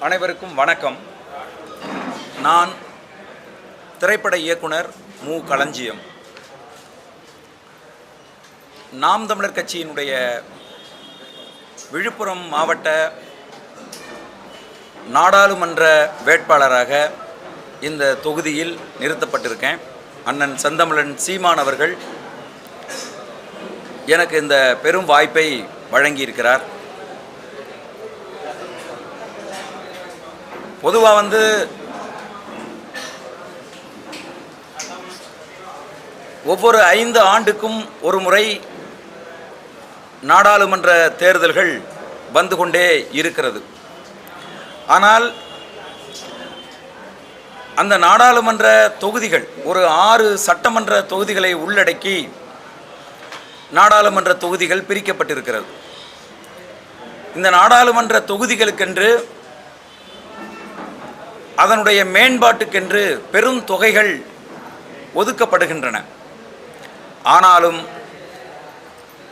அனைவருக்கும் வணக்கம். நான் திரைப்பட இயக்குனர் மு. களஞ்சியம். நாம் தமிழர் கட்சியினுடைய விழுப்புரம் மாவட்ட நாடாளுமன்ற வேட்பாளராக இந்த தொகுதியில் நிறுத்தப்பட்டிருக்கேன். அண்ணன் செந்தமிழன் சீமான் அவர்கள் எனக்கு இந்த பெரும் வாய்ப்பை வழங்கியிருக்கிறார். பொதுவாக வந்து ஒவ்வொரு ஐந்து ஆண்டுக்கும் ஒரு முறை நாடாளுமன்ற தேர்தல்கள் வந்து கொண்டே இருக்கிறது. ஆனால் அந்த நாடாளுமன்ற தொகுதிகள் ஒரு ஆறு சட்டமன்ற தொகுதிகளை உள்ளடக்கி நாடாளுமன்ற தொகுதிகள் பிரிக்கப்பட்டிருக்கிறது. இந்த நாடாளுமன்ற தொகுதிகளுக்கென்று அதனுடைய மேம்பாட்டுக்கென்று பெரும் தொகைகள் ஒதுக்கப்படுகின்றன. ஆனாலும்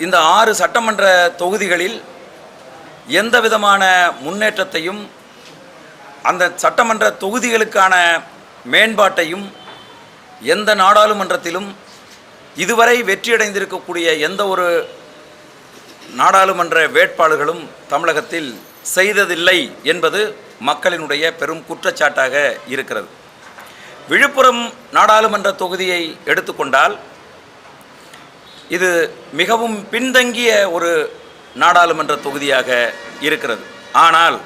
இந்த ஆறு சட்டமன்ற தொகுதிகளில் எந்த விதமான முன்னேற்றத்தையும் அந்த சட்டமன்ற தொகுதிகளுக்கான மேம்பாட்டையும் எந்த நாடாளுமன்றத்திலும் இதுவரை வெற்றியடைந்திருக்கக்கூடிய எந்த ஒரு நாடாளுமன்ற வேட்பாளர்களும் தமிழகத்தில் செய்ததில்லை என்பது மக்களினுடைய பெரும் குற்றச்சாட்டாக இருக்கிறது. விழுப்புரம் நாடாளுமன்ற தொகுதியை எடுத்துக்கொண்டால் இது மிகவும் பின்தங்கிய ஒரு நாடாளுமன்ற தொகுதியாக இருக்கிறது. ஆனால்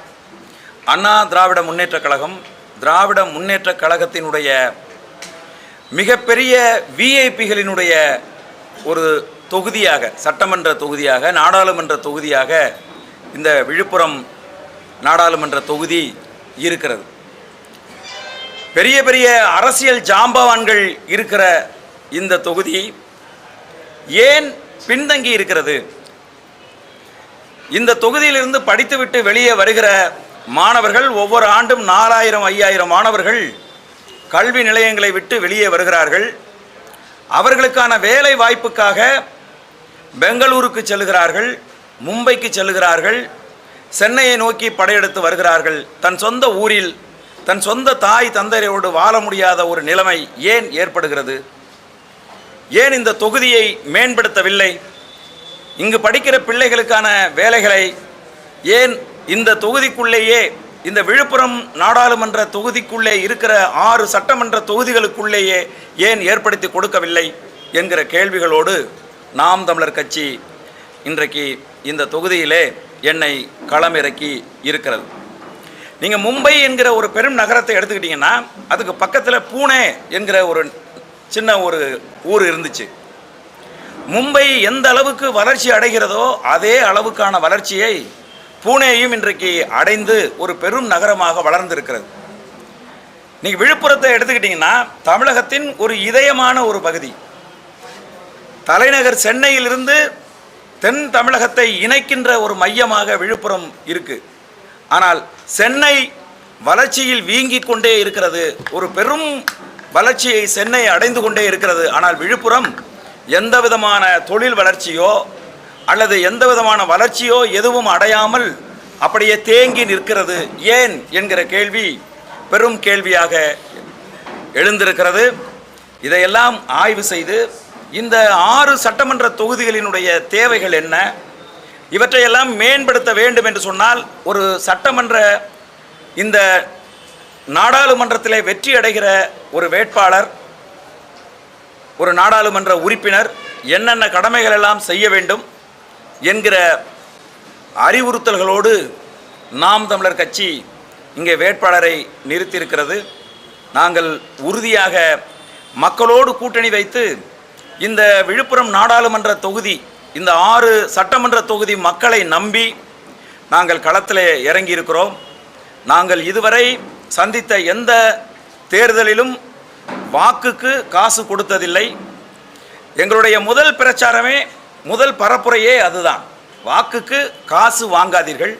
அண்ணா திராவிட முன்னேற்றக் கழகம் திராவிட முன்னேற்றக் கழகத்தினுடைய மிகப்பெரிய விஐபிகளினுடைய ஒரு தொகுதியாக சட்டமன்ற தொகுதியாக நாடாளுமன்ற தொகுதியாக இந்த விழுப்புரம் நாடாளுமன்ற தொகுதி இருக்கிறது. பெரிய பெரிய அரசியல் ஜாம்பவான்கள் இருக்கிற இந்த தொகுதி ஏன் பின்தங்கி இருக்கிறது? இந்த தொகுதியிலிருந்து படித்துவிட்டு வெளியே வருகிற மாணவர்கள் ஒவ்வொரு ஆண்டும் நாலாயிரம் ஐயாயிரம் மாணவர்கள் கல்வி நிலையங்களை விட்டு வெளியே வருகிறார்கள். அவர்களுக்கான வேலை வாய்ப்புக்காக பெங்களூருக்கு செல்கிறார்கள். மும்பைக்கு செல்கிறார்கள் சென்னையை நோக்கி படையெடுத்து வருகிறார்கள். தன் சொந்த ஊரில் தன் சொந்த தாய் தந்தையரோடு வாழ முடியாத ஒரு நிலைமை ஏன் ஏற்படுகிறது? ஏன் இந்த தொகுதியை மேம்படுத்தவில்லை? இங்கு படிக்கிற பிள்ளைகளுக்கான வேலைகளை ஏன் இந்த தொகுதிக்குள்ளேயே இந்த விழுப்புரம் நாடாளுமன்ற தொகுதிக்குள்ளே இருக்கிற ஆறு சட்டமன்ற தொகுதிகளுக்குள்ளேயே ஏன் ஏற்படுத்தி கொடுக்கவில்லை? என்கிற கேள்விகளோடு நாம் தமிழர் கட்சி இன்றைக்கு இந்த தொகுதியிலே என்னை களமிறக்கி இருக்கிறது. நீங்கள் மும்பை என்கிற ஒரு பெரும் நகரத்தை எடுத்துக்கிட்டிங்கன்னா அதுக்கு பக்கத்தில் பூனே என்கிற ஒரு சின்ன ஒரு ஊர் இருந்துச்சு. மும்பை எந்த அளவுக்கு வளர்ச்சி அடைகிறதோ அதே அளவுக்கான வளர்ச்சியை பூனேயும் இன்றைக்கு அடைந்து ஒரு பெரும் நகரமாக வளர்ந்திருக்கிறது. நீங்கள் விழுப்புரத்தை எடுத்துக்கிட்டிங்கன்னா தமிழகத்தின் ஒரு இதயமான ஒரு பகுதி. தலைநகர் சென்னையிலிருந்து தென் தமிழகத்தை இணைக்கின்ற ஒரு மையமாக விழுப்புரம் இருக்கு. ஆனால் சென்னை வளர்ச்சியில் வீங்கிக் கொண்டே இருக்கிறது. ஒரு பெரும் வளர்ச்சியை சென்னை அடைந்து கொண்டே இருக்கிறது. ஆனால் விழுப்புரம் எந்த விதமான தொழில் வளர்ச்சியோ அல்லது எந்த விதமான வளர்ச்சியோ எதுவும் அடையாமல் அப்படியே தேங்கி நிற்கிறது. ஏன் என்கிற கேள்வி பெரும் கேள்வியாக எழுந்திருக்கிறது. இதையெல்லாம் ஆய்வு செய்து இந்த ஆறு சட்டமன்ற தொகுதிகளினுடைய தேவைகள் என்ன? இவற்றையெல்லாம் மேம்படுத்த வேண்டும் என்று சொன்னால் ஒரு சட்டமன்ற இந்த நாடாளுமன்றத்திலே வெற்றி அடைகிற ஒரு வேட்பாளர் ஒரு நாடாளுமன்ற உறுப்பினர் என்னென்ன கடமைகள் எல்லாம் செய்ய வேண்டும் என்கிற அறிவுறுத்தல்களோடு நாம் தமிழர் கட்சி இங்கே வேட்பாளரை நிறுத்தியிருக்கிறது. நாங்கள் உறுதியாக மக்களோடு கூட்டணி வைத்து இந்த விழுப்புரம் நாடாளுமன்ற தொகுதி இந்த ஆறு சட்டமன்ற தொகுதி மக்களை நம்பி நாங்கள் களத்தில் இறங்கியிருக்கிறோம். நாங்கள் இதுவரை சந்தித்த எந்த தேர்தலிலும் வாக்குக்கு காசு கொடுத்ததில்லை. எங்களுடைய முதல் பிரச்சாரமே முதல் பரப்புரையே அதுதான். வாக்குக்கு காசு வாங்காதீர்கள்.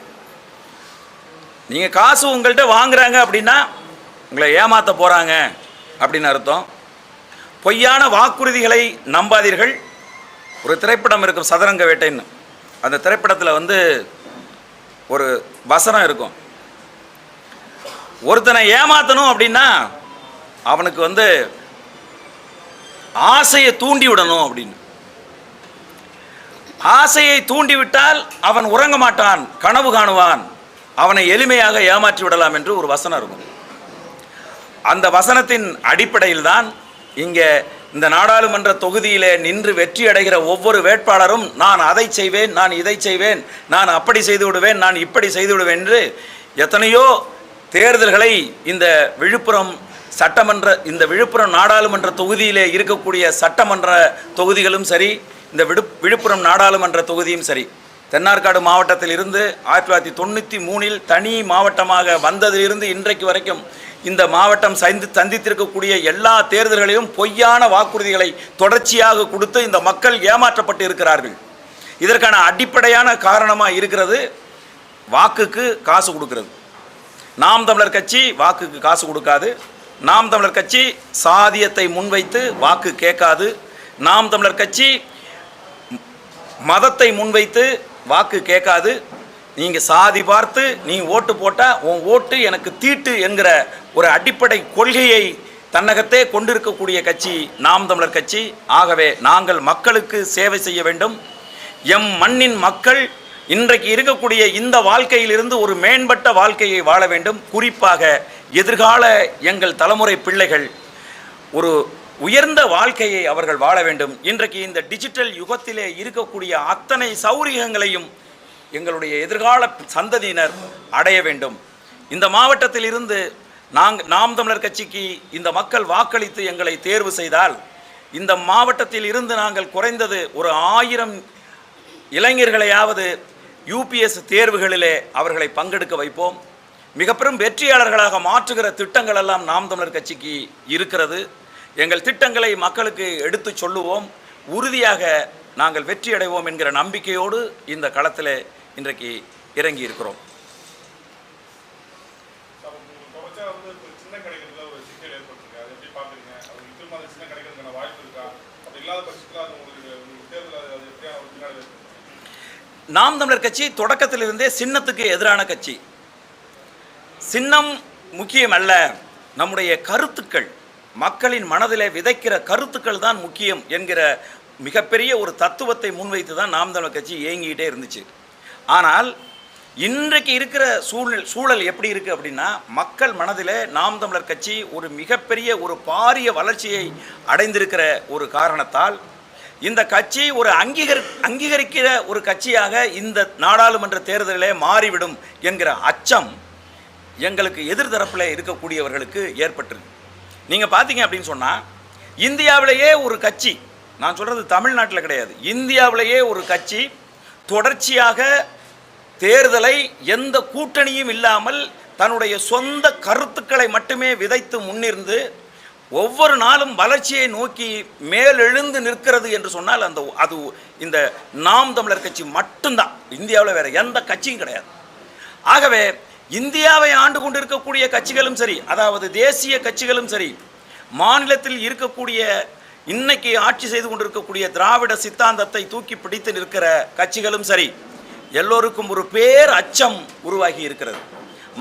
நீங்கள் காசு உங்கள்கிட்ட வாங்குறாங்க அப்படின்னா உங்களை ஏமாற்ற போகிறாங்க அப்படின்னு அர்த்தம். பொய்யான வாக்குறுதிகளை நம்பாதீர்கள். ஒரு திரைப்படம் இருக்கும் சதுரங்க வேட்டைன்னு அந்த திரைப்படத்தில் வந்து ஒரு வசனம் இருக்கும். ஒருத்தனை ஏமாத்தணும் அப்படின்னா அவனுக்கு வந்து ஆசையை தூண்டி விடணும் அப்படின்னு. ஆசையை தூண்டிவிட்டால் அவன் உறங்க மாட்டான் கனவு காணுவான். அவனை எளிமையாக ஏமாற்றி விடலாம் என்று ஒரு வசனம் இருக்கும். அந்த வசனத்தின் அடிப்படையில் தான் இங்கே இந்த நாடாளுமன்ற தொகுதியிலே நின்று வெற்றி அடைகிற ஒவ்வொரு வேட்பாளரும் நான் அதை செய்வேன் நான் இதை செய்வேன் நான் அப்படி செய்து விடுவேன் நான் இப்படி செய்து விடுவேன் என்று எத்தனையோ தேர்தல்களை இந்த விழுப்புரம் சட்டமன்ற இந்த விழுப்புரம் நாடாளுமன்ற தொகுதியிலே இருக்கக்கூடிய சட்டமன்ற தொகுதிகளும் சரி இந்த விடு விழுப்புரம் நாடாளுமன்ற தொகுதியும் சரி தென்னார்காடு மாவட்டத்தில் இருந்து ஆயிரத்தி தொள்ளாயிரத்தி தொண்ணூற்றி மூணில் தனி மாவட்டமாக வந்ததிலிருந்து இன்றைக்கு வரைக்கும் இந்த மாவட்டம் சந்தி சந்தித்திருக்கக்கூடிய எல்லா தேர்தல்களிலும் பொய்யான வாக்குறுதிகளை தொடர்ச்சியாக கொடுத்து இந்த மக்கள் ஏமாற்றப்பட்டு இருக்கிறார்கள். இதற்கான அடிப்படையான காரணமாக இருக்கிறது வாக்குக்கு காசு கொடுக்கிறது. நாம் தமிழர் கட்சி வாக்குக்கு காசு கொடுக்காது. நாம் தமிழர் கட்சி சாதியத்தை முன்வைத்து வாக்கு கேட்காது. நாம் தமிழர் கட்சி மதத்தை முன்வைத்து வாக்கு கேட்காது. நீங்கள் சாதி பார்த்து நீ ஓட்டு போட்டால் உன் ஓட்டு எனக்கு தீட்டு என்கிற ஒரு அடிப்படை கொள்கையை தன்னகத்தே கொண்டிருக்கக்கூடிய கட்சி நாம் தமிழர் கட்சி. ஆகவே நாங்கள் மக்களுக்கு சேவை செய்ய வேண்டும். எம் மண்ணின் மக்கள் இன்றைக்கு இருக்கக்கூடிய இந்த வாழ்க்கையிலிருந்து ஒரு மேம்பட்ட வாழ்க்கையை வாழ வேண்டும். குறிப்பாக எதிர்கால எங்கள் தலைமுறை பிள்ளைகள் ஒரு உயர்ந்த வாழ்க்கையை அவர்கள் வாழ வேண்டும். இன்றைக்கு இந்த டிஜிட்டல் யுகத்திலே இருக்கக்கூடிய அத்தனை சௌரியங்களையும் எங்களுடைய எதிர்கால சந்ததியினர் அடைய வேண்டும். இந்த மாவட்டத்தில் இருந்து நாங்கள் நாம் தமிழர் கட்சிக்கு இந்த மக்கள் வாக்களித்து எங்களை தேர்வு செய்தால் இந்த மாவட்டத்தில் இருந்து நாங்கள் குறைந்தது ஒரு ஆயிரம் இளைஞர்களையாவது யூபிஎஸ் தேர்வுகளிலே அவர்களை பங்கெடுக்க வைப்போம். மிக பெரும் வெற்றியாளர்களாக மாற்றுகிற திட்டங்கள் எல்லாம் நாம் தமிழர் கட்சிக்கு இருக்கிறது. எங்கள் திட்டங்களை மக்களுக்கு எடுத்து சொல்லுவோம். உறுதியாக நாங்கள் வெற்றி அடைவோம் என்கிற நம்பிக்கையோடு இந்த களத்தில் இன்றைக்கு இறங்கி இருக்கிறோம். நாம் தமிழர் கட்சி தொடக்கத்திலிருந்தே சின்னத்துக்கு எதிரான கட்சி. சின்னம் முக்கியம் அல்ல நம்முடைய கருத்துக்கள் மக்களின் மனதில் விதைக்கிற கருத்துக்கள் தான் முக்கியம் என்கிற மிகப்பெரிய ஒரு தத்துவத்தை முன்வைத்து தான் நாம் தமிழர் கட்சி இயங்கிக்கிட்டே இருந்துச்சு. ஆனால் இன்றைக்கு இருக்கிற சூழல் சூழல் எப்படி இருக்குது அப்படின்னா மக்கள் மனதில் நாம் தமிழர் கட்சி ஒரு மிகப்பெரிய ஒரு பாரிய வளர்ச்சியை அடைந்திருக்கிற ஒரு காரணத்தால் இந்த கட்சி ஒரு அங்கீகரி அங்கீகரிக்கிற ஒரு கட்சியாக இந்த நாடாளுமன்ற தேர்தலிலே மாறிவிடும் என்கிற அச்சம் எங்களுக்கு எதிர்தரப்பில் இருக்கக்கூடியவர்களுக்கு ஏற்பட்டிருக்கு. நீங்கள் பார்த்தீங்க அப்படின்னு சொன்னால் இந்தியாவிலேயே ஒரு கட்சி நான் சொல்கிறது தமிழ்நாட்டில் கிடையாது இந்தியாவிலேயே ஒரு கட்சி தொடர்ச்சியாக தேர்தலை எந்த கூட்டணியும் இல்லாமல் தன்னுடைய சொந்த கருத்துக்களை மட்டுமே விதைத்து முன்னிருந்து ஒவ்வொரு நாளும் வளர்ச்சியை நோக்கி மேலெழுந்து நிற்கிறது என்று சொன்னால் அந்த அது இந்த நாம் தமிழர் கட்சி மட்டும்தான். இந்தியாவில் வேறு எந்த கட்சியும் கிடையாது. ஆகவே இந்தியாவை ஆண்டு கொண்டிருக்கக்கூடிய கட்சிகளும் சரி அதாவது தேசிய கட்சிகளும் சரி மாநிலத்தில் இருக்கக்கூடிய இன்னைக்கு ஆட்சி செய்து கொண்டிருக்கக்கூடிய திராவிட சித்தாந்தத்தை தூக்கி பிடித்து நிற்கிற கட்சிகளும் சரி எல்லோருக்கும் ஒரு பேர் அச்சம் உருவாகி இருக்கிறது.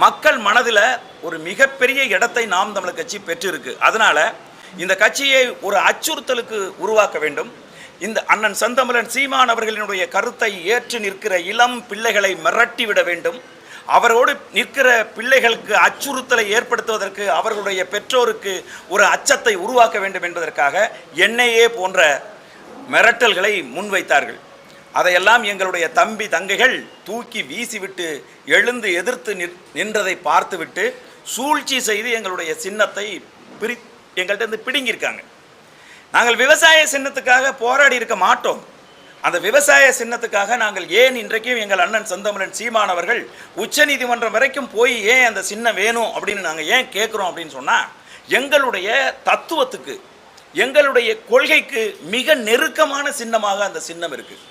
மக்கள் மனதில் ஒரு மிகப்பெரிய இடத்தை நாம் தமிழர் கட்சி பெற்றிருக்கு. அதனால் இந்த கட்சியை ஒரு அச்சுறுத்தலுக்கு உருவாக்க வேண்டும். இந்த அண்ணன் செந்தமிழன் சீமான் அவர்களினுடைய கருத்தை ஏற்று நிற்கிற இளம் பிள்ளைகளை மிரட்டி விட வேண்டும். அவரோடு நிற்கிற பிள்ளைகளுக்கு அச்சுறுத்தலை ஏற்படுத்துவதற்கு அவர்களுடைய பெற்றோருக்கு ஒரு அச்சத்தை உருவாக்க வேண்டும் என்பதற்காக என்னையே போன்ற மிரட்டல்களை முன்வைத்தார்கள். அதையெல்லாம் எங்களுடைய தம்பி தங்கைகள் தூக்கி வீசிவிட்டு எழுந்து எதிர்த்து நின்றதை பார்த்துவிட்டு சூழ்ச்சி செய்து எங்களுடைய சின்னத்தை பிரி எங்கள்கிட்ட இருந்து பிடுங்கியிருக்காங்க. நாங்கள் விவசாய சின்னத்துக்காக போராடி இருக்க மாட்டோம். அந்த விவசாய சின்னத்துக்காக நாங்கள் ஏன் இன்றைக்கும் எங்கள் அண்ணன் செந்தமிழன் சீமானவர்கள் உச்சநீதிமன்றம் வரைக்கும் போய் ஏன் அந்த சின்னம் வேணும் அப்படின்னு நாங்கள் ஏன் கேட்குறோம் அப்படின்னு சொன்னால் எங்களுடைய தத்துவத்துக்கு எங்களுடைய கொள்கைக்கு மிக நெருக்கமான சின்னமாக அந்த சின்னம் இருக்குது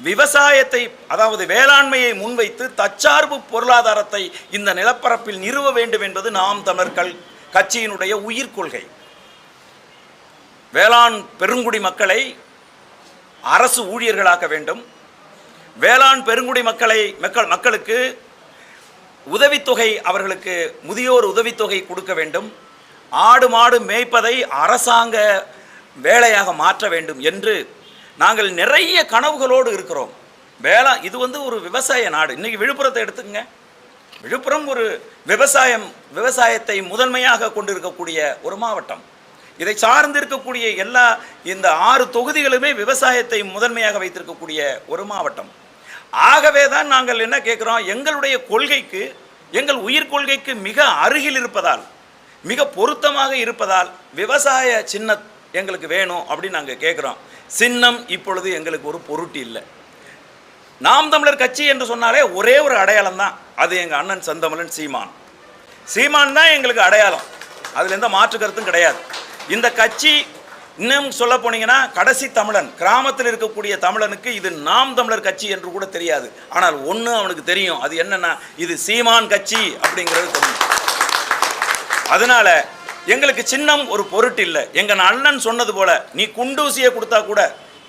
விவசாயத்தை அதாவது வேளாண்மையை முன்வைத்து தற்சார்பு பொருளாதாரத்தை இந்த நிலப்பரப்பில் நிறுவ வேண்டும் என்பது நாம் தமிழர்கள் கட்சியினுடைய உயிர் கொள்கை. வேளாண் பெருங்குடி மக்களை அரசு ஊழியர்களாக்க வேண்டும். வேளாண் பெருங்குடி மக்களை மக்கள் மக்களுக்கு உதவித்தொகை அவர்களுக்கு முதியோர் உதவித்தொகை கொடுக்க வேண்டும். ஆடு மாடு மேய்ப்பதை அரசாங்க வேலையாக மாற்ற வேண்டும் என்று நாங்கள் நிறைய கனவுகளோடு இருக்கிறோம். வேளா இது வந்து ஒரு விவசாய நாடு. இன்னைக்கு விழுப்புரத்தை எடுத்துக்கங்க. விழுப்புரம் ஒரு விவசாயம் விவசாயத்தை முதன்மையாக கொண்டிருக்கக்கூடிய ஒரு மாவட்டம். இதை சார்ந்து இருக்கக்கூடிய எல்லா இந்த ஆறு தொகுதிகளுமே விவசாயத்தை முதன்மையாக வைத்திருக்கக்கூடிய ஒரு மாவட்டம். ஆகவே தான் நாங்கள் என்ன கேட்குறோம்? எங்களுடைய கொள்கைக்கு எங்கள் உயிர் கொள்கைக்கு மிக அருகில் இருப்பதால் மிக பொருத்தமாக இருப்பதால் விவசாய சின்ன எங்களுக்கு வேணும் அப்படின்னு நாங்கள் கேட்குறோம் சின்னம் இப்பொழுது எங்களுக்கு ஒரு பொருட்டு இல்லை. நாம் தமிழர் கட்சி என்று சொன்னாலே ஒரே ஒரு அடையாளம் தான். அது எங்கள் அண்ணன் செந்தமிழன் சீமான். சீமான் தான் எங்களுக்கு அடையாளம். அதில் எந்த மாற்று கருத்தும் கிடையாது. இந்த கட்சி இன்னும் சொல்ல போனீங்கன்னா கடைசி தமிழன் கிராமத்தில் இருக்கக்கூடிய தமிழனுக்கு இது நாம் தமிழர் கட்சி என்று கூட தெரியாது. ஆனால் ஒன்று அவனுக்கு தெரியும். அது என்னன்னா இது சீமான் கட்சி அப்படிங்கிறது தெரியும். அதனால எங்களுக்கு சின்னம் ஒரு பொருட்டு இல்லை. எங்கள் அண்ணன் சொன்னது போல நீ குண்டூசியை கொடுத்தா கூட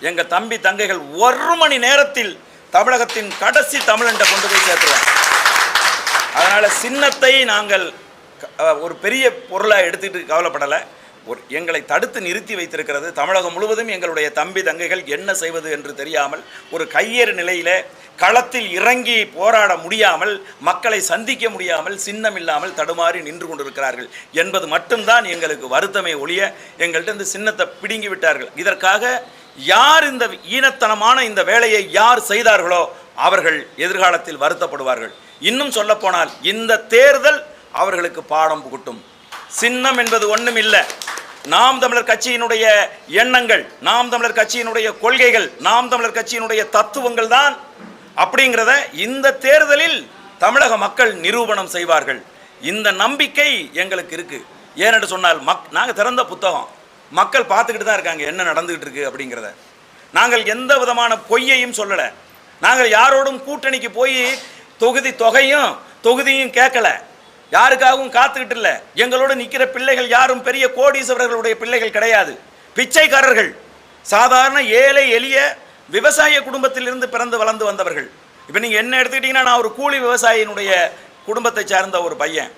எங்கள் தம்பி தங்கைகள் ஒரு மணி நேரத்தில் தமிழகத்தின் கடைசி தமிழன்ட்ட கொண்டு போய் சேர்த்துருவாங்க. அதனால் சின்னத்தை நாங்கள் ஒரு பெரிய பொருளாக எடுத்துக்கிட்டு கவலைப்படலை. ஒரு எங்களை தடுத்து நிறுத்தி வைத்திருக்கிறது தமிழகம் முழுவதும் எங்களுடைய தம்பி தங்கைகள் என்ன செய்வது என்று தெரியாமல் ஒரு கையேறு நிலையில களத்தில் இறங்கி போராட முடியாமல் மக்களை சந்திக்க முடியாமல் சின்னம் இல்லாமல் தடுமாறி நின்று கொண்டிருக்கிறார்கள். என்பது மட்டும்தான் எங்களுக்கு வருத்தமே ஒழிய எங்கள்கிட்ட இந்த சின்னத்தை பிடுங்கி விட்டார்கள். இதற்காக யார் இந்த ஈனத்தனமான இந்த வேலையை யார் செய்தார்களோ அவர்கள் எதிர்காலத்தில் வருத்தப்படுவார்கள். இன்னும் சொல்லப்போனால் இந்த தேர்தல் அவர்களுக்கு பாடம் புகட்டும். சின்னம் என்பது ஒன்றும் இல்லை. நாம் தமிழர் கட்சியினுடைய எண்ணங்கள் நாம் தமிழர் கட்சியினுடைய கொள்கைகள் நாம் தமிழர் கட்சியினுடைய தத்துவங்கள் தான். அப்படிங்கிறத இந்த தேர்தலில் தமிழக மக்கள் நிரூபணம் செய்வார்கள். இந்த நம்பிக்கை எங்களுக்கு இருக்கு. ஏனென்று சொன்னால் மக் நாங்கள் திறந்த புத்தகம். மக்கள் பார்த்துக்கிட்டு தான் இருக்காங்க என்ன நடந்துகிட்டு இருக்கு அப்படிங்கிறத. நாங்கள் எந்த விதமான பொய்யையும் சொல்லலை. நாங்கள் யாரோடும் கூட்டணிக்கு போய் தொகுதி தொகையும் தொகுதியும் கேட்கல. யாருக்காகவும் காத்துக்கிட்டு இல்லை. எங்களோடு நிற்கிற பிள்ளைகள் யாரும் பெரிய கோடீஸ்வரர்களுடைய பிள்ளைகள் கிடையாது. பிச்சைக்காரர்கள். சாதாரண ஏழை எளிய விவசாய குடும்பத்திலிருந்து பிறந்து வளர்ந்து வந்தவர்கள். இப்போ நீங்கள் என்ன எடுத்துக்கிட்டிங்கன்னா நான் ஒரு கூலி விவசாயினுடைய குடும்பத்தை சார்ந்த ஒரு பையன்.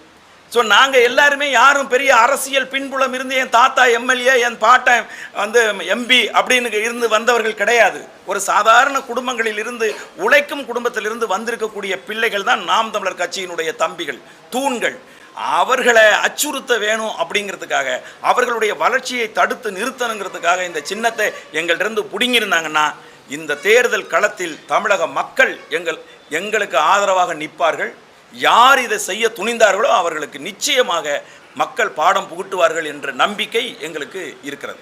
ஸோ நாங்கள் எல்லாருமே யாரும் பெரிய அரசியல் பின்புலம் இருந்து என் தாத்தா எம்எல்ஏ என் பாட்டை வந்து எம்பி அப்படின்னு இருந்து வந்தவர்கள் கிடையாது. ஒரு சாதாரண குடும்பங்களில் இருந்து உழைக்கும் குடும்பத்திலிருந்து வந்திருக்கக்கூடிய பிள்ளைகள் தான் நாம் தமிழர் கட்சியினுடைய தம்பிகள் தூண்கள். அவர்களை அச்சுறுத்த வேணும் அப்படிங்கிறதுக்காக அவர்களுடைய வளர்ச்சியை தடுத்து நிறுத்தணுங்கிறதுக்காக இந்த சின்னத்தை எங்கள்கிட்ட பிடுங்கியிருந்தாங்கன்னா இந்த தேர்தல் களத்தில் தமிழக மக்கள் எங்கள் எங்களுக்கு ஆதரவாக நிற்பார்கள். யார் இதை செய்ய துணிந்தார்களோ அவர்களுக்கு நிச்சயமாக மக்கள் பாடம் புகுட்டுவார்கள் என்ற நம்பிக்கை எங்களுக்கு இருக்கிறது.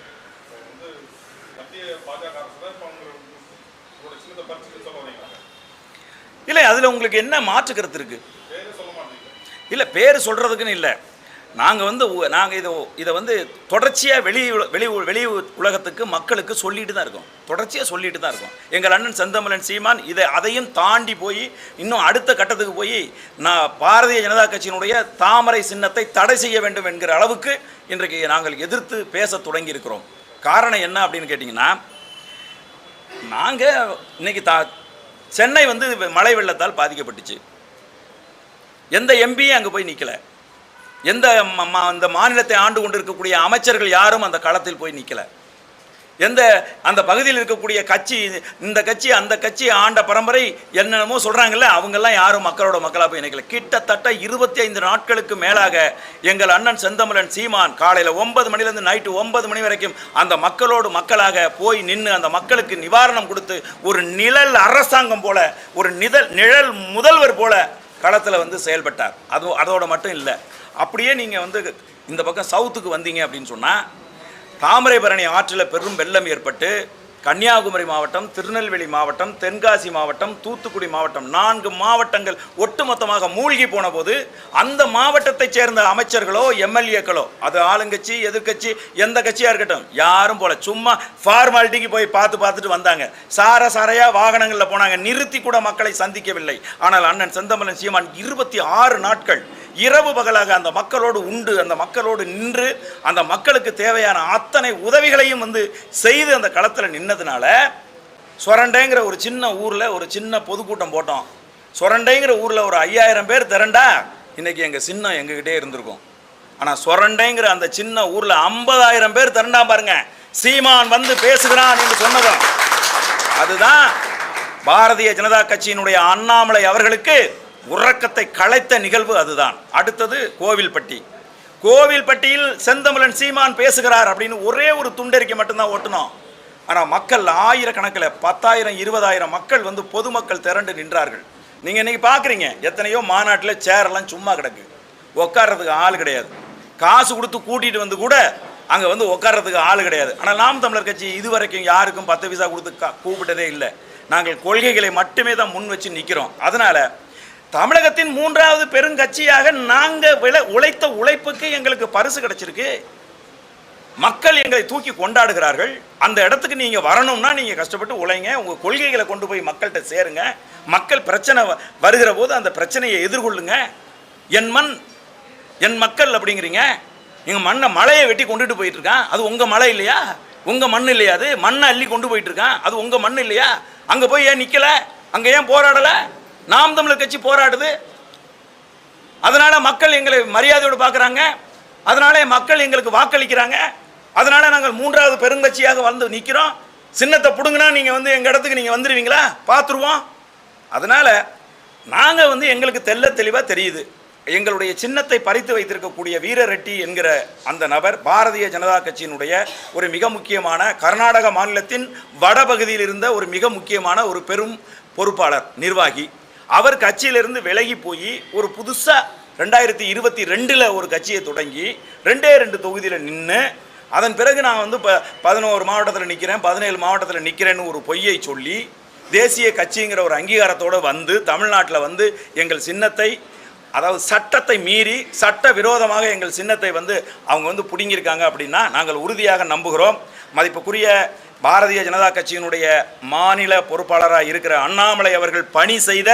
இல்லை அதில் உங்களுக்கு என்ன மாற்று கருத்து இருக்குது இல்லை பேர் சொல்கிறதுக்குன்னு இல்லை. நாங்கள் வந்து நாங்கள் இதை இதை வந்து தொடர்ச்சியாக வெளி வெளி வெளி உலகத்துக்கு மக்களுக்கு சொல்லிட்டு தான் இருக்கோம். தொடர்ச்சியாக சொல்லிட்டு தான் இருக்கோம். எங்கள் அண்ணன் செந்தமலன் சீமான் இதை அதையும் தாண்டி போய் இன்னும் அடுத்த கட்டத்துக்கு போய் நான் பாரதிய ஜனதா கட்சியினுடைய தாமரை சின்னத்தை தடை செய்ய வேண்டும் என்கிற அளவுக்கு இன்றைக்கு நாங்கள் எதிர்த்து பேச தொடங்கி இருக்கிறோம் காரணம் என்ன அப்படின்னு கேட்டிங்கன்னா நாங்கள் இன்னைக்கு தா சென்னை வந்து மழை வெள்ளத்தால் பாதிக்கப்பட்டுச்சு. எந்த எம்பியும் அங்கே போய் நிற்கலை எந்த அந்த மாநிலத்தை ஆண்டு கொண்டு இருக்கக்கூடிய அமைச்சர்கள் யாரும் அந்த களத்தில் போய் நிற்கல எந்த அந்த பகுதியில் இருக்கக்கூடிய கட்சி இந்த கட்சி அந்த கட்சி ஆண்ட பரம்பரை என்னென்னமோ சொல்கிறாங்கல்ல அவங்கெல்லாம் யாரும் மக்களோட மக்களாக போய் நிற்கல கிட்டத்தட்ட இருபத்தி ஐந்து நாட்களுக்கு மேலாக எங்கள் அண்ணன் செந்தமிழன் சீமான் காலையில் ஒன்பது மணிலேருந்து நைட்டு ஒன்பது மணி வரைக்கும் அந்த மக்களோடு மக்களாக போய் நின்று அந்த மக்களுக்கு நிவாரணம் கொடுத்து ஒரு நிழல் அரசாங்கம் போல ஒரு நிதல் நிழல் முதல்வர் போல களத்தில் வந்து செயல்பட்டார். அது அதோட மட்டும் இல்லை. அப்படியே நீங்கள் வந்து இந்த பக்கம் சவுத்துக்கு வந்தீங்க அப்படின்னு சொன்னால் தாமிரபரணி ஆற்றில் பெரும் வெள்ளம் ஏற்பட்டு கன்னியாகுமரி மாவட்டம் திருநெல்வேலி மாவட்டம் தென்காசி மாவட்டம் தூத்துக்குடி மாவட்டம் நான்கு மாவட்டங்கள் ஒட்டுமொத்தமாக மூழ்கி போன போது அந்த மாவட்டத்தைச் சேர்ந்த அமைச்சர்களோ எம்எல்ஏக்களோ அது ஆளுங்கட்சி எதிர்க்கட்சி எந்த கட்சியாக இருக்கட்டும் யாரும் போல சும்மா ஃபார்மாலிட்டிக்கு போய் பார்த்து பார்த்துட்டு வந்தாங்க. சார சாரையாக வாகனங்களில் போனாங்க. நிறுத்தி கூட மக்களை சந்திக்கவில்லை. ஆனால் அண்ணன் செந்தமலன் சீமான் இருபத்தி ஆறு நாட்கள் இரவு பகலாக அந்த மக்களோடு உண்டு அந்த மக்களோடு நின்று அந்த மக்களுக்கு தேவையான அத்தனை உதவிகளையும் வந்து செய்து அந்த களத்தில் நின்னதுனால சொரண்டைங்கிற ஒரு சின்ன ஊரில் ஒரு சின்ன பொதுக்கூட்டம் போட்டோம். சொரண்டைங்கிற ஊரில் ஒரு ஐயாயிரம் பேர் திரண்டா இன்றைக்கி எங்கள் சின்னம் எங்ககிட்டே இருந்திருக்கும். ஆனால் சொரண்டைங்கிற அந்த சின்ன ஊரில் ஐம்பதாயிரம் பேர் திரண்டா பாருங்க. சீமான் வந்து பேசுகிறான் என்று சொன்னதும். அதுதான் பாரதிய ஜனதா கட்சியினுடைய அண்ணாமலை அவர்களுக்கு உறக்கத்தை களைத்த நிகழ்வு அதுதான். அடுத்தது கோவில்பட்டி. கோவில்பட்டியில் செந்தமிழன் சீமான் பேசுகிறார் அப்படின்னு ஒரே ஒரு துண்டறிக்கை மட்டும்தான் ஓட்டணும் ஆனால் மக்கள் ஆயிரக்கணக்கில் பத்தாயிரம் இருபதாயிரம் மக்கள் வந்து பொதுமக்கள் திரண்டு நின்றார்கள். நீங்கள் இன்றைக்கி பார்க்குறீங்க எத்தனையோ மாநாட்டில் சேரெல்லாம் சும்மா கிடக்கு. உட்கார்றதுக்கு ஆள் கிடையாது. காசு கொடுத்து கூட்டிகிட்டு வந்து கூட அங்கே வந்து உட்கார்றதுக்கு ஆள் கிடையாது. ஆனால் நாம் தமிழர் கட்சி இதுவரைக்கும் யாருக்கும் பத்து பைசா கொடுத்து கூப்பிட்டதே இல்லை. நாங்கள் கொள்கைகளை மட்டுமே தான் முன் வச்சு நிற்கிறோம் அதனால் தமிழகத்தின் மூன்றாவது பெருங்கட்சியாக நாங்கள் விளை உழைத்த உழைப்புக்கு எங்களுக்கு பரிசு கிடைச்சிருக்கு. மக்கள் எங்களை தூக்கி கொண்டாடுகிறார்கள். அந்த இடத்துக்கு நீங்கள் வரணும்னா நீங்கள் கஷ்டப்பட்டு உழைங்க. உங்கள் கொள்கைகளை கொண்டு போய் மக்கள்கிட்ட சேருங்க. மக்கள் பிரச்சனை வ- வருகிற போது அந்த பிரச்சனையை எதிர்கொள்ளுங்க. என் மண் என் மக்கள் அப்படிங்கிறீங்க. எங்கள் மண்ணை மலையை வெட்டி கொண்டுட்டு போயிட்டு இருக்கான் அது உங்கள் மலை இல்லையா? உங்கள் மண் இல்லையா அது? மண்ணை அள்ளி கொண்டு போயிட்டு இருக்கான் அது உங்கள் மண் இல்லையா? அங்கே போய் ஏன் நிற்கலை அங்கே ஏன் போராடலை? நாம் தமிழர் கட்சி போராடுது. அதனால் மக்கள் எங்களை மரியாதையோடு பார்க்குறாங்க. அதனால மக்கள் எங்களுக்கு வாக்களிக்கிறாங்க. அதனால் நாங்கள் மூன்றாவது பெருங்கட்சியாக வந்து நிற்கிறோம் சின்னத்தை பிடுங்கினா நீங்கள் வந்து எங்கள் இடத்துக்கு நீங்கள் வந்துடுவீங்களா பார்த்துருவோம் அதனால் நாங்கள் வந்து எங்களுக்கு தெள்ள தெளிவாக தெரியுது. எங்களுடைய சின்னத்தை பறித்து வைத்திருக்கக்கூடிய வீரரெட்டி என்கிற அந்த நபர் பாரதிய ஜனதா கட்சியினுடைய ஒரு மிக முக்கியமான கர்நாடக மாநிலத்தின் வடபகுதியில் இருந்த ஒரு மிக முக்கியமான ஒரு பெரும் பொறுப்பாளர் நிர்வாகி. அவர் கட்சியிலிருந்து விலகி போய் ஒரு புதுசாக ரெண்டாயிரத்தி இருபத்தி ரெண்டில் ஒரு கட்சியை தொடங்கி ரெண்டே ரெண்டு தொகுதியில் நின்று அதன் பிறகு நான் வந்து இப்போ பதினோரு மாவட்டத்தில் நிற்கிறேன் பதினேழு மாவட்டத்தில் நிற்கிறேன்னு ஒரு பொய்யை சொல்லி தேசிய கட்சிங்கிற ஒரு அங்கீகாரத்தோடு வந்து தமிழ்நாட்டில் வந்து எங்கள் சின்னத்தை அதாவது சட்டத்தை மீறி சட்ட விரோதமாக எங்கள் சின்னத்தை வந்து அவங்க வந்து பிடுங்கியிருக்காங்க அப்படின்னா நாங்கள் உறுதியாக நம்புகிறோம். மதிப்புக்குரிய பாரதிய ஜனதா கட்சியினுடைய மாநில பொறுப்பாளராக இருக்கிற அண்ணாமலை அவர்கள் பணி செய்த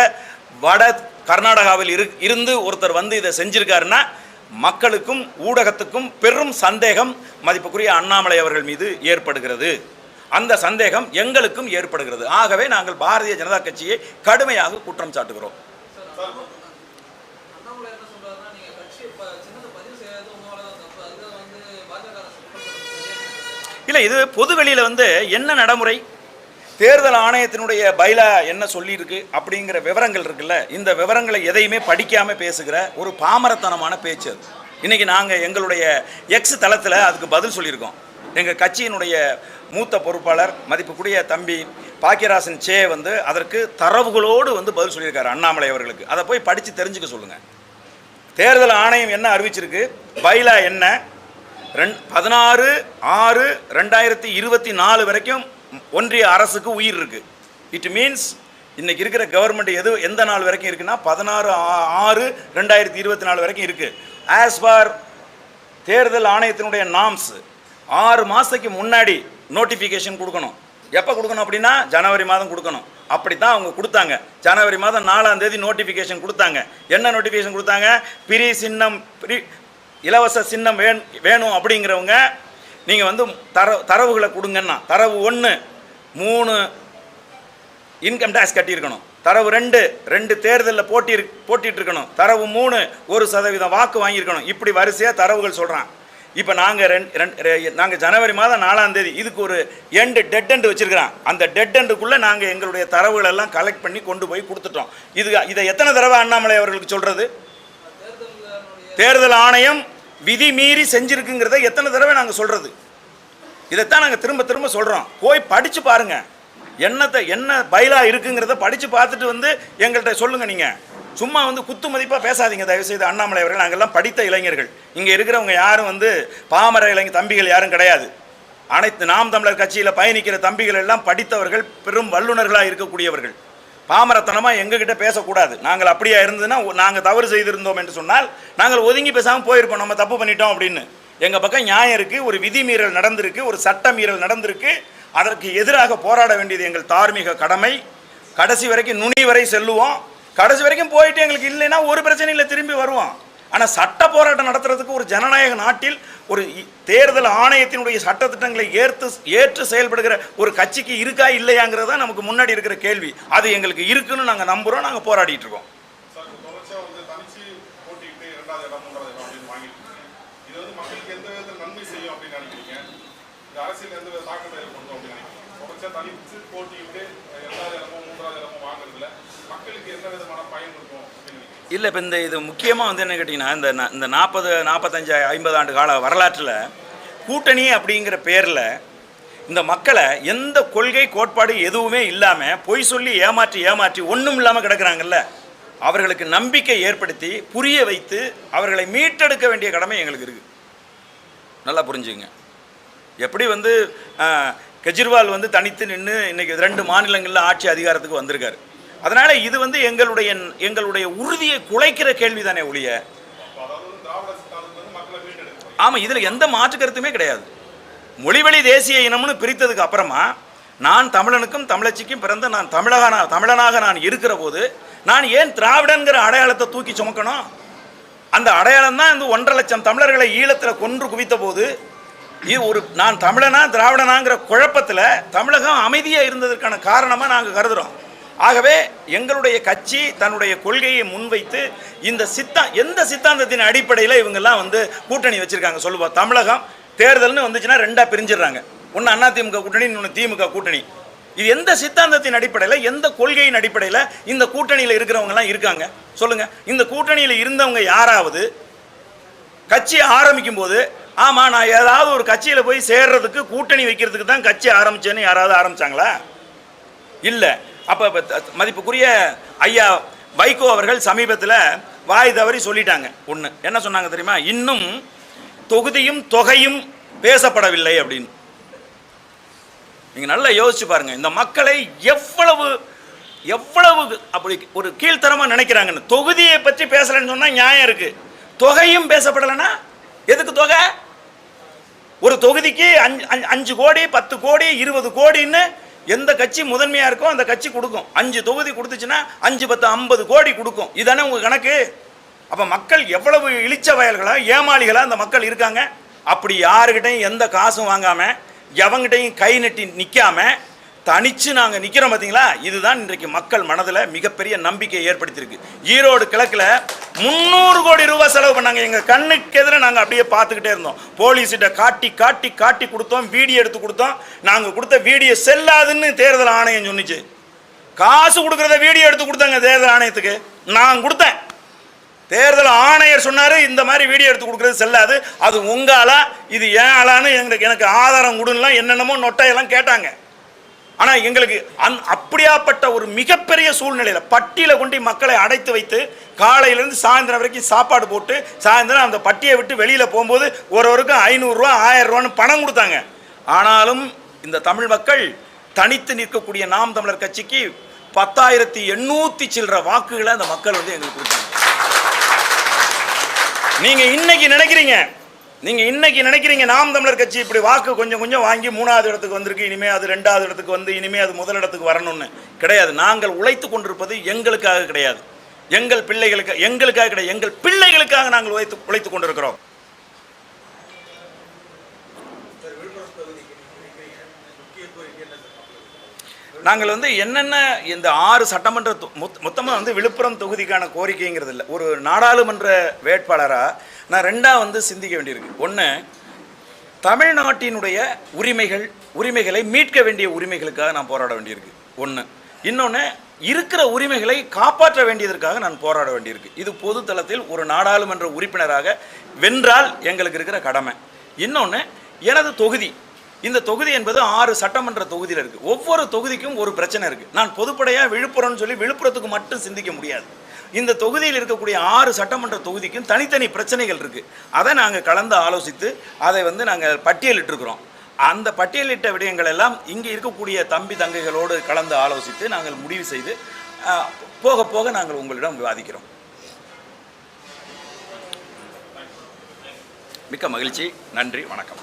வட கர்நாடகாவில் இரு இருந்து ஒருத்தர் வந்து இதை செஞ்சிருக்காருன்னா மக்களுக்கும் ஊடகத்துக்கும் பெரும் சந்தேகம் மதிப்புக்குரிய அண்ணாமலை அவர்கள் மீது ஏற்படுகிறது. அந்த சந்தேகம் எங்களுக்கும் ஏற்படுகிறது. ஆகவே நாங்கள் பாரதிய ஜனதா கட்சியை கடுமையாக குற்றம் சாட்டுகிறோம் அண்ணாமலை என்ன சொல்றாருன்னா நீங்க கட்சி ப- சின்னத்தை பதிவு செய்யறது உங்க மேலதான் தப்பு அதுக்காக வந்து பாஜக அரசு குற்றம் சாட்டுறது இல்லை இது பொதுவெளியில் வந்து என்ன நடைமுறை? தேர்தல் ஆணையத்தினுடைய பைலா என்ன சொல்லியிருக்கு அப்படிங்கிற விவரங்கள் இருக்குல்ல இந்த விவரங்களை எதையுமே படிக்காமல் பேசுகிற ஒரு பாமரத்தனமான பேச்சு அது. இன்றைக்கி நாங்கள் எங்களுடைய எக்ஸ் தளத்தில் அதுக்கு பதில் சொல்லியிருக்கோம். எங்கள் கட்சியினுடைய மூத்த பொறுப்பாளர் மதிப்புக்குரிய தம்பி பாக்கியராசன் சே வந்து அதற்கு தரவுகளோடு வந்து பதில் சொல்லியிருக்காரு அண்ணாமலை அவர்களுக்கு. அதை போய் படித்து தெரிஞ்சுக்க சொல்லுங்கள் தேர்தல் ஆணையம் என்ன அறிவிச்சிருக்கு? பைலா என்ன? ரெண் பதினாறு ஆறு ரெண்டாயிரத்தி இருபத்தி நாலு வரைக்கும் ஒன்றிய அரசுக்கு உயிர் இருக்கு. இட் மீன்ஸ் இன்னைக்கு இருக்கிற கவர்மெண்ட் எது எந்த நாள் வரைக்கும் இருக்குன்னா பதினாறு ஆறு ரெண்டாயிரத்தி இருபத்தி நாலு வரைக்கும் இருக்கு. ஆஸ் ஃபார் தேர்தல் ஆணையத்தினுடைய நாம்ஸ் ஆறு மாதத்துக்கு முன்னாடி நோட்டிஃபிகேஷன் கொடுக்கணும். எப்போ கொடுக்கணும் அப்படின்னா ஜனவரி மாதம் கொடுக்கணும். அப்படி தான் அவங்க கொடுத்தாங்க. ஜனவரி மாதம் நாலாம் தேதி நோட்டிஃபிகேஷன் கொடுத்தாங்க. என்ன நோட்டிஃபிகேஷன் கொடுத்தாங்க? பிரி சின்னம் பிரி இலவச சின்னம் வேண் வேணும் அப்படிங்கிறவங்க நீங்கள் வந்து தர தரவுகளை கொடுங்கன்னா தரவு ஒன்று மூணு இன்கம் டேக்ஸ் கட்டியிருக்கணும். தரவு ரெண்டு ரெண்டு தேர்தலில் போட்டி இரு- போட்டிட்டு இருக்கணும் தரவு மூணு ஒரு சதவீதம் வாக்கு வாங்கியிருக்கணும். இப்படி வரிசையாக தரவுகள் சொல்கிறான் இப்போ நாங்கள் ரெண்டு நாங்கள் ஜனவரி மாதம் நாலாம் தேதி இதுக்கு ஒரு எண்டு டெட் எண்டு வச்சிருக்கிறோம் அந்த டெட் எண்டுக்குள்ளே நாங்கள் எங்களுடைய தரவுகள் எல்லாம் கலெக்ட் பண்ணி கொண்டு போய் கொடுத்துட்டோம். இது இதை எத்தனை தடவை அண்ணாமலை அவர்களுக்கு சொல்கிறது தேர்தல் ஆணையம் விதி மீறி செஞ்சிருக்குங்கிறத எத்தனை தடவை நாங்கள் சொல்கிறது இதைத்தான் நாங்கள் திரும்ப திரும்ப சொல்கிறோம் போய் படித்து பாருங்க. என்னத்தை என்ன பயிலாக இருக்குங்கிறத படித்து பார்த்துட்டு வந்து எங்கள்கிட்ட சொல்லுங்கள் நீங்கள் சும்மா வந்து குத்து மதிப்பாக பேசாதீங்க. தயவுசெய்து அண்ணாமலை அவர்கள் நாங்கள்லாம் படித்த இளைஞர்கள். இங்கே இருக்கிறவங்க யாரும் வந்து பாமர இளைஞர் தம்பிகள் யாரும் கிடையாது. அனைத்து நாம் தமிழர் கட்சியில் பயணிக்கிற தம்பிகள் எல்லாம் படித்தவர்கள் பெரும் வல்லுநர்களாக இருக்கக்கூடியவர்கள். பாமரத்தனமாக எங்ககிட்ட பேசக்கூடாது. நாங்கள் அப்படியா இருந்ததுன்னா நாங்கள் தவறு செய்திருந்தோம் என்று சொன்னால் நாங்கள் ஒதுங்கி பேசாமல் போயிருப்போம் நம்ம தப்பு பண்ணிட்டோம் அப்படின்னு. எங்கள் பக்கம் நியாயம் இருக்குது ஒரு விதிமீறல் நடந்திருக்கு ஒரு சட்ட மீறல் நடந்திருக்கு. அதற்கு எதிராக போராட வேண்டியது எங்கள் தார்மீக கடமை. கடைசி வரைக்கும் நுனி வரை செல்லுவோம். கடைசி வரைக்கும் போயிட்டு எங்களுக்கு இல்லைன்னா ஒரு பிரச்சனையில் திரும்பி வருவோம். ஆனால் சட்ட போராட்டம் நடத்துறதுக்கு ஒரு ஜனநாயக நாட்டில் ஒரு தேர்தல் ஆணையத்தினுடைய சட்டத்திட்டங்களை ஏற்று ஏற்று செயல்படுகிற ஒரு கட்சிக்கு இருக்கா இல்லையாங்கிறது தான் நமக்கு முன்னாடி இருக்கிற கேள்வி. அது எங்களுக்கு இருக்குன்னு நாங்கள் நம்புகிறோம் நாங்கள் போராடிட்டு இருக்கோம். அரசியல் எந்த தாக்கத்தை ஏற்படுத்தும் அப்படின்னு தொடர்ச்சியாக தனித்து தனிச்சு போட்டியிட்டு இரண்டாவது இடமோ மூன்றாவது வாங்குறதுல மக்களுக்கு எந்த விதமான பயன் இருக்கும் இல்லை இப்போ இந்த இது முக்கியமாக வந்து என்ன கேட்டிங்கன்னா இந்த இந்த நாற்பது நாற்பத்தஞ்சு ஐம்பது ஆண்டு கால வரலாற்றில் கூட்டணி அப்படிங்கிற பேரில் இந்த மக்களை எந்த கொள்கை கோட்பாடு எதுவுமே இல்லாமல் பொய் சொல்லி ஏமாற்றி ஏமாற்றி ஒன்றும் இல்லாமல் கிடக்குறாங்கல்ல அவர்களுக்கு நம்பிக்கை ஏற்படுத்தி புரிய வைத்து அவர்களை மீட்டெடுக்க வேண்டிய கடமை எங்களுக்கு இருக்குது நல்லா புரிஞ்சுங்க எப்படி வந்து கெஜ்ரிவால் வந்து தனித்து நின்று இன்னைக்கு ரெண்டு மாநிலங்களில் ஆட்சி அதிகாரத்துக்கு வந்திருக்காரு. அதனால இது வந்து எங்களுடைய எங்களுடைய உறுதியை குலைக்கிற கேள்விதானே ஒழிய. ஆமாம் இதில் எந்த மாற்று கருத்துமே கிடையாது. மொழிவழி தேசிய இனம்னு பிரித்ததுக்கு அப்புறமா நான் தமிழனுக்கும் தமிழச்சிக்கும் பிறந்த நான் தமிழகனா தமிழனாக நான் இருக்கிற போது நான் ஏன் திராவிடங்கிற அடையாளத்தை தூக்கி சுமக்கணும்? அந்த அடையாளம் தான் இந்த ஒன்றரை லட்சம் தமிழர்களை ஈழத்தில் கொன்று குவித்த போது இது ஒரு நான் தமிழனா திராவிடனாங்கிற குழப்பத்தில் தமிழகம் அமைதியாக இருந்ததற்கான காரணமாக நாங்கள் கருதுகிறோம் ஆகவே எங்களுடைய கட்சி தன்னுடைய கொள்கையை முன்வைத்து இந்த சித்தா எந்த சித்தாந்தத்தின் அடிப்படையில் இவங்கெல்லாம் வந்து கூட்டணி வச்சுருக்காங்க சொல்லுவோம் தமிழகம் தேர்தல்னு வந்துச்சுன்னா ரெண்டாக பிரிஞ்சிடுறாங்க. ஒன்று அதிமுக கூட்டணி இன்னொன்று திமுக கூட்டணி. இது எந்த சித்தாந்தத்தின் அடிப்படையில் எந்த கொள்கையின் அடிப்படையில் இந்த கூட்டணியில் இருக்கிறவங்கலாம் இருக்காங்க? சொல்லுங்கள் இந்த கூட்டணியில் இருந்தவங்க யாராவது கட்சி ஆரம்பிக்கும் போது ஆமாம் நான் ஏதாவது ஒரு கட்சியில் போய் சேர்றதுக்கு கூட்டணி வைக்கிறதுக்கு தான் கட்சி ஆரம்பிச்சேன்னு யாராவது ஆரம்பிச்சாங்களா? இல்லை. அப்போ மதிப்புக்குரிய ஐயா வைகோ அவர்கள் சமீபத்தில் வாய் தவறி சொல்லிட்டாங்க. ஒன்று என்ன சொன்னாங்க தெரியுமா? இன்னும் தொகுதியும் தொகையும் பேசப்படவில்லை அப்படின்னு. நீங்கள் நல்லா யோசிச்சு பாருங்க. இந்த மக்களை எவ்வளவு எவ்வளவு அப்படி ஒரு கீழ்த்தரமாக நினைக்கிறாங்கன்னு. தொகுதியை பற்றி பேசலைன்னு சொன்னால் நியாயம் இருக்குது தொகையும் பேசப்படலைன்னா எதுக்கு தொகை? ஒரு தொகுதிக்கு அஞ்சு அஞ்சு- அஞ்சு கோடி பத்து கோடி இருபது கோடின்னு எந்த கட்சி முதன்மையாக இருக்கோ அந்த கட்சி கொடுக்கும். அஞ்சு தொகுதி கொடுத்துச்சுன்னா அஞ்சு பத்து ஐம்பது கோடி கொடுக்கும். இதானே உங்கள் கணக்கு? அப்போ மக்கள் எவ்வளவு இழிச்ச வயல்களாக ஏமாளிகளாக அந்த மக்கள் இருக்காங்க? அப்படி யாருக்கிட்டையும் எந்த காசும் வாங்காமல் எவங்கிட்டையும் கை நட்டி நிற்காம தனிச்சு நாங்கள் நிற்கிறோம் பார்த்தீங்களா இதுதான் இன்றைக்கு மக்கள் மனதில் மிகப்பெரிய நம்பிக்கையை ஏற்படுத்தியிருக்கு. ஈரோடு கிழக்கில் முந்நூறு கோடி ரூபாய் செலவு பண்ணாங்க. எங்கள் கண்ணுக்கு எதிர நாங்கள் அப்படியே பார்த்துக்கிட்டே இருந்தோம். போலீஸ்கிட்ட காட்டி காட்டி காட்டி கொடுத்தோம். வீடியோ எடுத்து கொடுத்தோம். நாங்கள் கொடுத்த வீடியோ செல்லாதுன்னு தேர்தல் ஆணையம் சொன்னிச்சு. காசு கொடுக்குறத வீடியோ எடுத்து கொடுத்தாங்க தேர்தல் ஆணையத்துக்கு. நான் கொடுத்தேன். தேர்தல் ஆணையர் சொன்னார் இந்த மாதிரி வீடியோ எடுத்து கொடுக்குறது செல்லாது. அது உங்களால் ஆளா இது ஏன் ஆளான்னு எங்களுக்கு எனக்கு ஆதாரம் கொடுன்னா என்னென்னமோ நொட்டையெல்லாம் கேட்டாங்க. ஆனால் எங்களுக்கு அந் அப்படியாப்பட்ட ஒரு மிகப்பெரிய சூழ்நிலையில் பட்டியில் கொண்டு மக்களை அடைத்து வைத்து காலையிலேருந்து சாயந்தரம் வரைக்கும் சாப்பாடு போட்டு சாயந்தரம் அந்த பட்டியை விட்டு வெளியில் போகும்போது ஒருவருக்கும் ஐநூறுரூவா ஆயிரரூவான்னு பணம் கொடுத்தாங்க. ஆனாலும் இந்த தமிழ் மக்கள் தனித்து நிற்கக்கூடிய நாம் தமிழர் கட்சிக்கு பத்தாயிரத்தி எண்ணூற்றி சில்லற வாக்குகளை அந்த மக்கள் வந்து எங்களுக்கு கொடுத்தாங்க. நீங்கள் இன்னைக்கு நினைக்கிறீங்க நீங்க இன்னைக்கு நினைக்கிறீங்க நாம் தமிழர் கட்சி இப்படி வாக்கு கொஞ்சம் கொஞ்சம் வாங்கி மூணாவது இடத்துக்கு வந்திருக்கு இனிமே அது ரெண்டாவது இடத்துக்கு வந்து இனிமே அது முதல் இடத்துக்கு வரணும்னு கிடையாது. நாங்கள் உழைத்து கொண்டிருப்பது எங்களுக்காக கிடையாது. எங்கள் பிள்ளைகளுக்கு எங்களுக்காக கிடையாது. எங்கள் பிள்ளைகளுக்காக நாங்கள் உழைத்து உழைத்து கொண்டிருக்கிறோம். நாங்கள் வந்து என்னென்ன இந்த ஆறு சட்டமன்ற மொத்தமாக வந்து விழுப்புரம் தொகுதிக்கான கோரிக்கைங்கிறது இல்லை. ஒரு நாடாளுமன்ற வேட்பாளராக நான் ரெண்டாக வந்து சிந்திக்க வேண்டியிருக்கு. ஒன்று தமிழ்நாட்டினுடைய உரிமைகள் உரிமைகளை மீட்க வேண்டிய உரிமைகளுக்காக நான் போராட வேண்டியிருக்கு. ஒன்று இன்னொன்று இருக்கிற உரிமைகளை காப்பாற்ற வேண்டியதற்காக நான் போராட வேண்டியிருக்கு. இது பொது தளத்தில் ஒரு நாடாளுமன்ற உறுப்பினராக வென்றால் எங்களுக்கு இருக்கிற கடமை. இன்னொன்று எனது தொகுதி இந்த தொகுதி என்பது ஆறு சட்டமன்ற தொகுதியில் இருக்குது ஒவ்வொரு தொகுதிக்கும் ஒரு பிரச்சனை இருக்குது நான் பொதுப்படையாக விழுப்புரம்னு சொல்லி விழுப்புரத்துக்கு மட்டும் சிந்திக்க முடியாது. இந்த தொகுதியில் இருக்கக்கூடிய ஆறு சட்டமன்ற தொகுதிக்கும் தனித்தனி பிரச்சனைகள் இருக்குது அதை நாங்கள் கலந்து ஆலோசித்து அதை வந்து நாங்கள் பட்டியலிட்டிருக்கிறோம். அந்த பட்டியலிட்ட விடயங்கள் எல்லாம் இங்கே இருக்கக்கூடிய தம்பி தங்கைகளோடு கலந்து ஆலோசித்து நாங்கள் முடிவு செய்து போக போக நாங்கள் உங்களிடம் விவாதிக்கிறோம். மிக்க மகிழ்ச்சி. நன்றி. வணக்கம்.